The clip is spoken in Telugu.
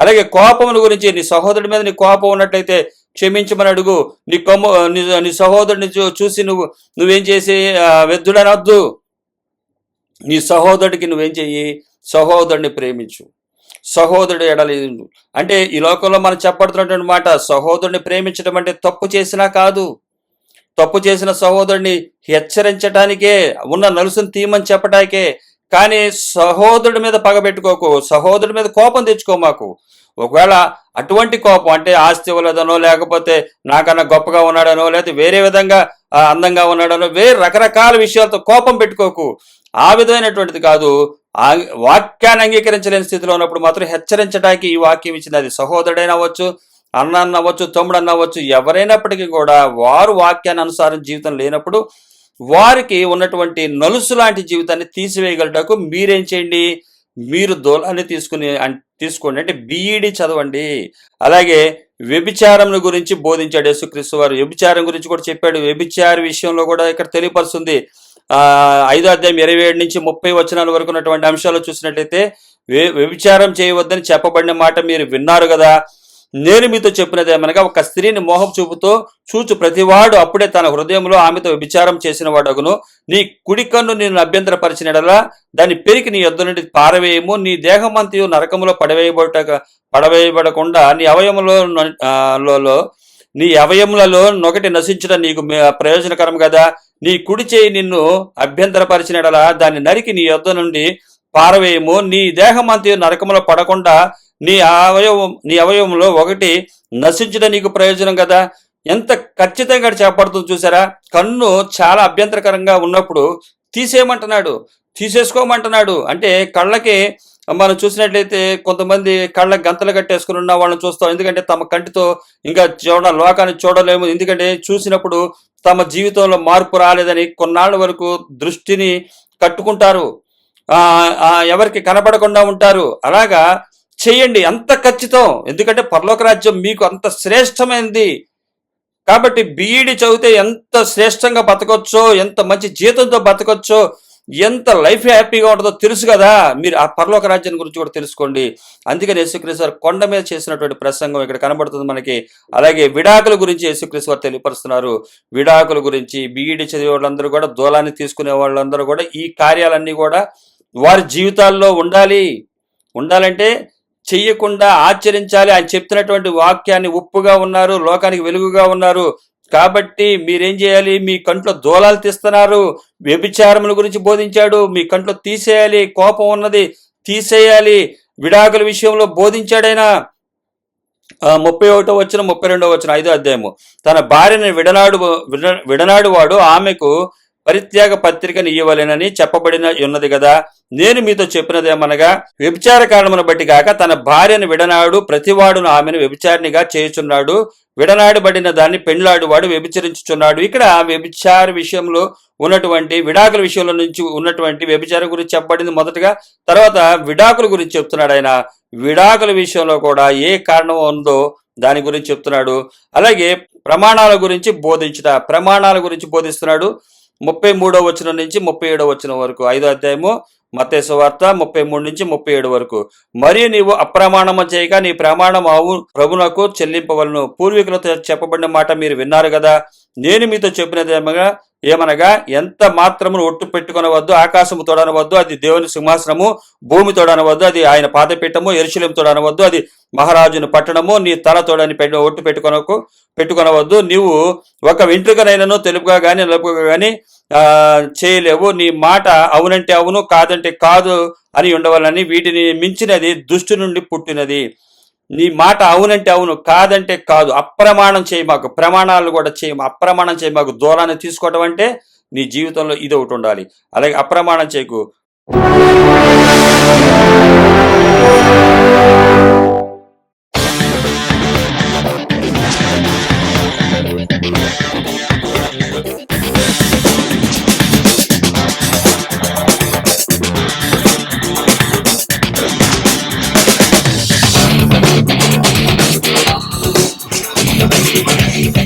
అలాగే కోపమును గురించి నీ సహోదరుడి మీద నీ కోపం ఉన్నట్లయితే క్షమించమని అడుగు. నీ కొమ్ము నీ సహోదరుని చూ- చూసి నువ్వు నువ్వేం చేసి వెద్దుడనొద్దు నీ సహోదరుడికి నువ్వేం చెయ్యి? సహోదరుని ప్రేమించు. సహోదరుడు ఎడలేదు అంటే ఈ లోకంలో మనం చెప్పడుతున్నటువంటి మాట సహోదరుని ప్రేమించడం అంటే తప్పు చేసినా కాదు. తప్పు చేసిన సహోదరుని హెచ్చరించడానికే ఉన్న నలుసుని తీయమని చెప్పడానికే కానీ సహోదరుడి మీద పగబెట్టుకోకు సహోదరుడి మీద కోపం తెచ్చుకో మాకు. ఒకవేళ అటువంటి కోపం అంటే ఆస్తి ఇవ్వలేదనో లేకపోతే నాకన్నా గొప్పగా ఉన్నాడనో లేకపోతే వేరే విధంగా అందంగా ఉన్నాడనో వేరే రకరకాల విషయాలతో కోపం పెట్టుకోకు. ఆ విధమైనటువంటిది కాదు. వాక్యాన్ని అంగీకరించలేని స్థితిలో ఉన్నప్పుడు మాత్రం హెచ్చరించడానికి ఈ వాక్యం ఇచ్చింది. అది సహోదరుడైనా అవ్వచ్చు అన్న అన్నవచ్చు తమ్ముడు అన్నవచ్చు ఎవరైనప్పటికీ కూడా వారు వాక్యాన్ని అనుసారం జీవితం లేనప్పుడు వారికి ఉన్నటువంటి నలుసు లాంటి జీవితాన్ని తీసివేయగలటకు మీరేం చేయండి? మీరు దోలాన్ని తీసుకుని తీసుకోండి. అంటే బీఈడి చదవండి. అలాగే వ్యభిచారం గురించి బోధించాడు యేసుక్రీస్తు వారు. వ్యభిచారం గురించి కూడా చెప్పాడు. వ్యభిచార విషయంలో కూడా ఇక్కడ తెలియపరుస్తుంది. ఐదో అధ్యాయం ఇరవై ఏడు నుంచి ముప్పై వచనాల వరకు ఉన్నటువంటి అంశాలు చూసినట్లయితే వ్య- వ్యభిచారం చేయవద్దని చెప్పబడిన మాట మీరు విన్నారు కదా. నేను మీతో చెప్పినది ఏమనగా ఒక స్త్రీని మోహం చూపుతో చూచు ప్రతివాడు అప్పుడే తన హృదయంలో ఆమెతో విచారం చేసిన వాడగును. నీ కుడి కన్ను నేను అభ్యంతరపరిచినడలా దాని పెరికి నీ యొద్ద నుండి పారవేయము. నీ దేహమంతయు నరకములో పడవేయబడ పడవేయబడకుండా నీ అవయములో నీ అవయములలో నొకటి నశించడం నీకు ప్రయోజనకరం కదా నీ కుడి చేయి నిన్ను అభ్యంతరపరిచినడలా దాన్ని నరికి నీ యొద్ద నుండి పారవేయము. నీ దేహమంతయు నరకములో పడకుండా నీ అవయవం నీ అవయవంలో ఒకటి నశించడం నీకు ప్రయోజనం కదా? ఎంత ఖచ్చితంగా చేపడుతుంది చూసారా? కన్ను చాలా అభ్యంతరకరంగా ఉన్నప్పుడు తీసేయమంటున్నాడు. తీసేసుకోమంటున్నాడు. అంటే కళ్ళకి మనం చూసినట్లయితే కొంతమంది కళ్ళ గంతలు కట్టేసుకుని ఉన్న వాళ్ళని చూస్తాం. ఎందుకంటే తమ కంటితో ఇంకా చూడ లోకాన్ని చూడలేము. ఎందుకంటే చూసినప్పుడు తమ జీవితంలో మార్పు రాలేదని కొన్నాళ్ళ వరకు దృష్టిని కట్టుకుంటారు. ఎవరికి కనపడకుండా ఉంటారు. అలాగా చేయండి. అంత ఖచ్చితం. ఎందుకంటే పరలోక రాజ్యం మీకు అంత శ్రేష్టమైనది కాబట్టి బీఈడి చదివితే ఎంత శ్రేష్టంగా బతకొచ్చో ఎంత మంచి జీతంతో బతకొచ్చో ఎంత లైఫ్ హ్యాపీగా ఉంటుందో తెలుసు కదా. మీరు ఆ పరలోక రాజ్యం గురించి కూడా తెలుసుకోండి. అందుకని యేసుక్రీస్తు వారు కొండ మీద చేసినటువంటి ప్రసంగం ఇక్కడ కనబడుతుంది మనకి. అలాగే విడాకుల గురించి యేసుక్రీస్తు వారు తెలియపరుస్తున్నారు. విడాకుల గురించి బీఈడి చదివే వాళ్ళందరూ కూడా దూలాన్ని తీసుకునే వాళ్ళందరూ కూడా ఈ కార్యాలన్నీ కూడా వారి జీవితాల్లో ఉండాలి. ఉండాలంటే చెయ్యకుండా ఆచరించాలి. ఆయన చెప్తున్నటువంటి వాక్యాన్ని ఉప్పుగా ఉన్నారు లోకానికి వెలుగుగా ఉన్నారు. కాబట్టి మీరేం చేయాలి? మీ కంట్లో దూలాలు తీస్తున్నారు. వ్యభిచారముల గురించి బోధించాడు. మీ కంట్లో తీసేయాలి. కోపం ఉన్నది తీసేయాలి. విడాకుల విషయంలో బోధించాడైనా. ముప్పై ఒకటో వచ్చిన ముప్పై రెండో వచ్చిన ఐదో అధ్యాయము. తన భార్యను విడనాడు విడ- విడనాడు వాడు ఆమెకు పరిత్యాగ పత్రికను ఇవ్వలేనని చెప్పబడిన ఉన్నది కదా నేను మీతో చెప్పినదేమనగా వ్యభిచార కారణమును బట్టి కాక తన భార్యను విడనాడు ప్రతివాడును ఆమెను వ్యభిచారినిగా చేయుచున్నాడు. విడనాడబడిన దాన్ని పెండ్లాడువాడు వ్యభిచరించుచున్నాడు. ఇక్కడ వ్యభిచార విషయంలో ఉన్నటువంటి విడాకుల విషయంలో నుంచి ఉన్నటువంటి వ్యభిచారం గురించి చెప్పబడింది మొదటగా తర్వాత విడాకుల గురించి చెప్తున్నాడు ఆయన. విడాకుల విషయంలో కూడా ఏ కారణం ఉందో దాని గురించి చెప్తున్నాడు. అలాగే ప్రమాణాల గురించి బోధించుట ప్రమాణాల గురించి బోధిస్తున్నాడు. ముప్పై మూడో వచనం నుంచి ముప్పై ఏడో వచనం వరకు ఐదో అధ్యాయము మత్తేసు వార్త ముప్పై మూడు నుంచి ముప్పై ఏడు వరకు. మరియు నీవు అప్రమాణము చేయక నీ ప్రమాణం అవు ప్రభునకు చెల్లింపవలను. పూర్వీకులతో చెప్పబడిన మాట మీరు విన్నారు కదా? నేను మీతో చెప్పినదేమగా ఏమనగా ఎంత మాత్రమును ఒట్టు పెట్టుకొనవద్దు ఆకాశము తోడనవద్దు అది దేవుని సింహాసనము భూమి తోడనవద్దు అది ఆయన పాదపీఠము ఎరుశలం తోడనవద్దు అది మహారాజును పట్టణము నీ తల తోడని పెట్టి ఒట్టు పెట్టుకొనకు పెట్టుకొనవద్దు. నీవు ఒక వెంట్రుకనైనను తెలుపుగా కానీ నలుపుగా కానీ ఆ, చేయలేవు. నీ మాట అవునంటే అవును కాదంటే కాదు అని ఉండవాలని వీటిని మించినది దుష్టు నుండి పుట్టినది. నీ మాట అవునంటే అవును కాదంటే కాదు. అప్రమాణం చేయమాకు ప్రమాణాలు కూడా చేయము అప్రమాణం చేయమాకు దూరాన్ని తీసుకోవడం అంటే నీ జీవితంలో ఇది ఒకటి ఉండాలి. అలాగే అప్రమాణం చేయకు. Hey,